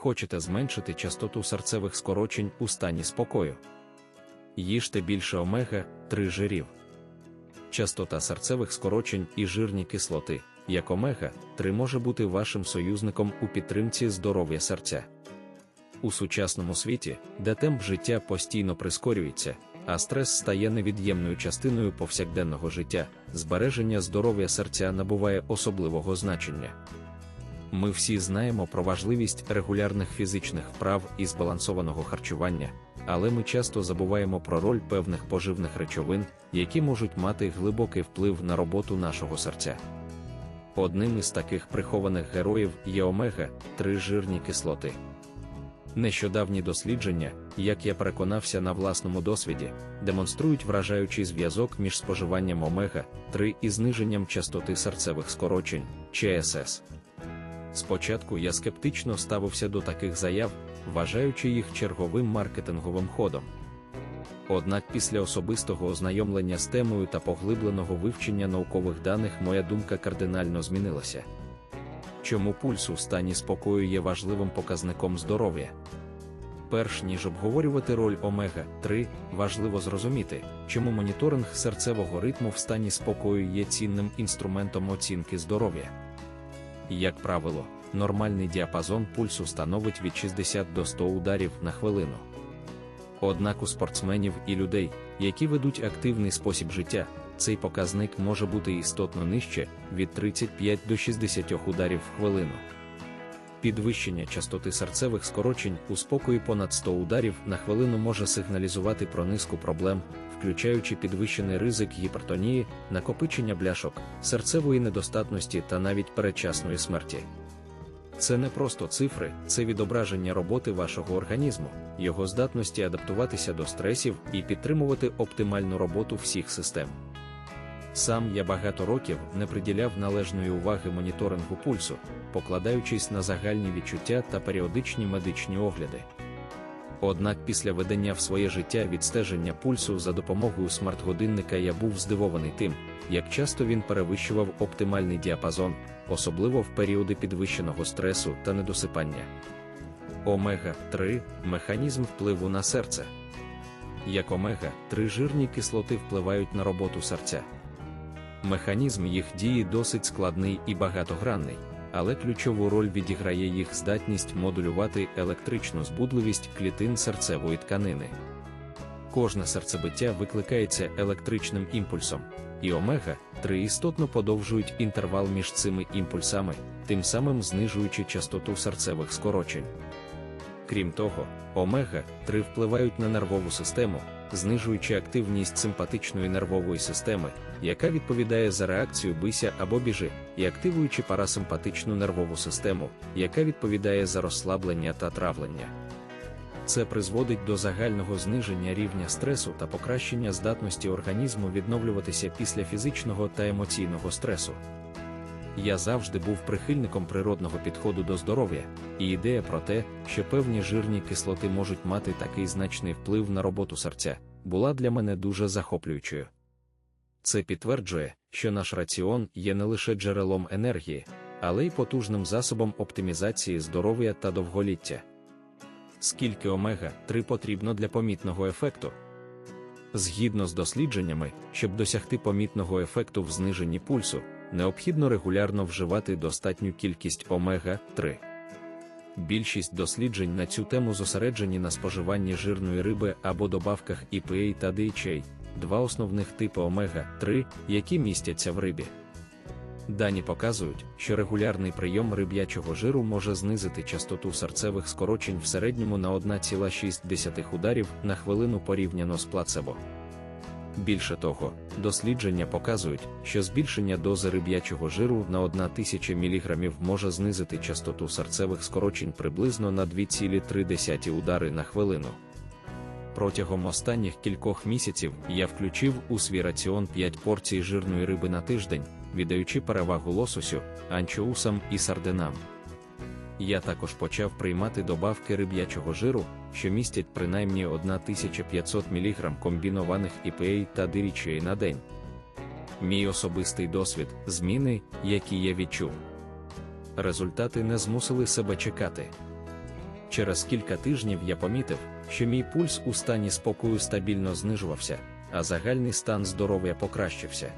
Хочете зменшити частоту серцевих скорочень у стані спокою. Їжте більше омега 3 жирів. Частота серцевих скорочень і жирні кислоти, як омега 3 може бути вашим союзником у підтримці здоров'я серця. У сучасному світі, де темп життя постійно прискорюється, а стрес стає невід'ємною частиною повсякденного життя, збереження здоров'я серця набуває особливого значення. Ми всі знаємо про важливість регулярних фізичних вправ і збалансованого харчування, але ми часто забуваємо про роль певних поживних речовин, які можуть мати глибокий вплив на роботу нашого серця. Одним із таких прихованих героїв є омега 3 жирні кислоти. Нещодавні дослідження, як я переконався на власному досвіді, демонструють вражаючий зв'язок між споживанням омега 3 і зниженням частоти серцевих скорочень ЧСС. Спочатку я скептично ставився до таких заяв, вважаючи їх черговим маркетинговим ходом. Однак після особистого ознайомлення з темою та поглибленого вивчення наукових даних моя думка кардинально змінилася. Чому пульс у стані спокою є важливим показником здоров'я? Перш ніж обговорювати роль омега 3, важливо зрозуміти, чому моніторинг серцевого ритму в стані спокою є цінним інструментом оцінки здоров'я. Як правило, нормальний діапазон пульсу становить від 60 до 100 ударів на хвилину. Однак у спортсменів і людей, які ведуть активний спосіб життя, цей показник може бути істотно нижче від 35 до 60 ударів в хвилину. Підвищення частоти серцевих скорочень у спокої понад 100 ударів на хвилину може сигналізувати про низку проблем, включаючи підвищений ризик гіпертонії, накопичення бляшок, серцевої недостатності та навіть передчасної смерті. Це не просто цифри, це відображення роботи вашого організму, його здатності адаптуватися до стресів і підтримувати оптимальну роботу всіх систем. Сам я багато років не приділяв належної уваги моніторингу пульсу, покладаючись на загальні відчуття та періодичні медичні огляди. Однак після ведення в своє життя відстеження пульсу за допомогою смарт-годинника я був здивований тим, як часто він перевищував оптимальний діапазон, особливо в періоди підвищеного стресу та недосипання. Омега 3 механізм впливу на серце. Як омега 3 жирні кислоти впливають на роботу серця. Механізм їх дії досить складний і багатогранний, але ключову роль відіграє їх здатність модулювати електричну збудливість клітин серцевої тканини. Кожне серцебиття викликається електричним імпульсом, і омега 3 істотно подовжують інтервал між цими імпульсами, тим самим знижуючи частоту серцевих скорочень. Крім того, омега 3 впливають на нервову систему, знижуючи активність симпатичної нервової системи, яка відповідає за реакцію бися або біжи, і активуючи парасимпатичну нервову систему, яка відповідає за розслаблення та травлення. Це призводить до загального зниження рівня стресу та покращення здатності організму відновлюватися після фізичного та емоційного стресу. Я завжди був прихильником природного підходу до здоров'я, і ідея про те, що певні жирні кислоти можуть мати такий значний вплив на роботу серця, була для мене дуже захоплюючою. Це підтверджує, що наш раціон є не лише джерелом енергії, але й потужним засобом оптимізації здоров'я та довголіття. Скільки омега 3 потрібно для помітного ефекту? Згідно з дослідженнями, щоб досягти помітного ефекту в зниженні пульсу, необхідно регулярно вживати достатню кількість омега 3. Більшість досліджень на цю тему зосереджені на споживанні жирної риби або добавках EPA та DHA, два основних типи омега 3, які містяться в рибі. Дані показують, що регулярний прийом риб'ячого жиру може знизити частоту серцевих скорочень в середньому на 1,6 ударів на хвилину порівняно з плацебо. Більше того, дослідження показують, що збільшення дози риб'ячого жиру на 1000 мг може знизити частоту серцевих скорочень приблизно на 2,3 удари на хвилину. Протягом останніх кількох місяців я включив у свій раціон 5 порцій жирної риби на тиждень, віддаючи перевагу лососю, анчоусам і сардинам. Я також почав приймати добавки риб'ячого жиру, що містять принаймні 1500 мг комбінованих EPA та DHA на день. Мій особистий досвід, зміни, які я відчув. Результати не змусили себе чекати. Через кілька тижнів я помітив, що мій пульс у стані спокою стабільно знижувався, а загальний стан здоров'я покращився.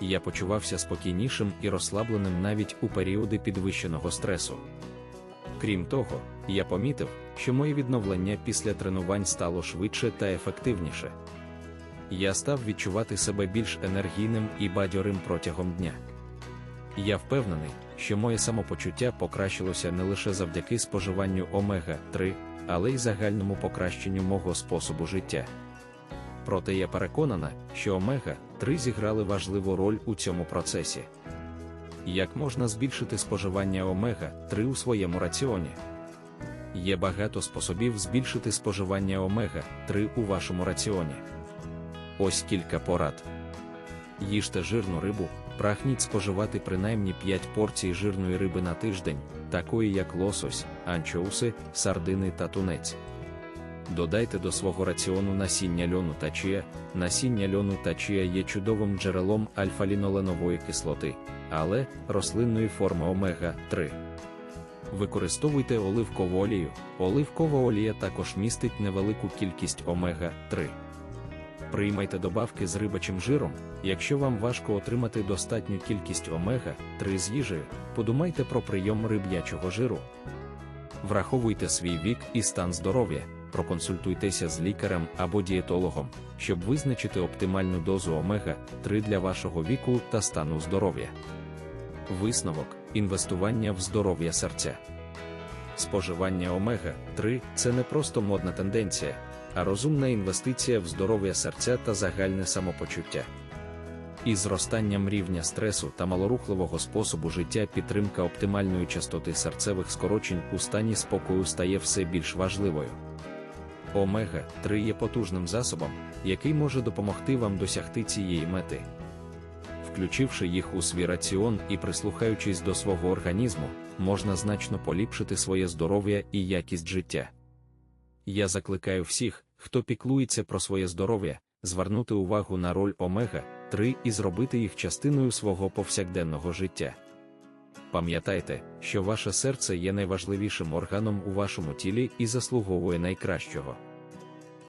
Я почувався спокійнішим і розслабленим навіть у періоди підвищеного стресу. Крім того, я помітив, що моє відновлення після тренувань стало швидше та ефективніше. Я став відчувати себе більш енергійним і бадьорим протягом дня. Я впевнений, що моє самопочуття покращилося не лише завдяки споживанню омега-3, але й загальному покращенню мого способу життя. Проте я переконана, що омега-3 зіграли важливу роль у цьому процесі. Як можна збільшити споживання омега-3 у своєму раціоні? Є багато способів збільшити споживання омега-3 у вашому раціоні. Ось кілька порад. Їжте жирну рибу, прагніть споживати принаймні 5 порцій жирної риби на тиждень, такої як лосось, анчоуси, сардини та тунець. Додайте до свого раціону насіння льону та чия. Насіння льону та чия є чудовим джерелом альфа-ліноленової кислоти, але рослинної форми омега-3. Використовуйте оливкову олію. Оливкова олія також містить невелику кількість омега-3. Приймайте добавки з рибачим жиром. Якщо вам важко отримати достатню кількість омега-3 з їжею, подумайте про прийом риб'ячого жиру. Враховуйте свій вік і стан здоров'я, проконсультуйтеся з лікарем або дієтологом, щоб визначити оптимальну дозу омега-3 для вашого віку та стану здоров'я. Висновок інвестування в здоров'я серця. Споживання омега-3 це не просто модна тенденція, а розумна інвестиція в здоров'я серця та загальне самопочуття. Із зростанням рівня стресу та малорухливого способу життя підтримка оптимальної частоти серцевих скорочень у стані спокою стає все більш важливою. Омега-3 є потужним засобом, який може допомогти вам досягти цієї мети. Включивши їх у свій раціон і прислухаючись до свого організму, можна значно поліпшити своє здоров'я і якість життя. Я закликаю всіх, хто піклується про своє здоров'я, звернути увагу на роль омега-3 і зробити їх частиною свого повсякденного життя. Пам'ятайте, що ваше серце є найважливішим органом у вашому тілі і заслуговує найкращого.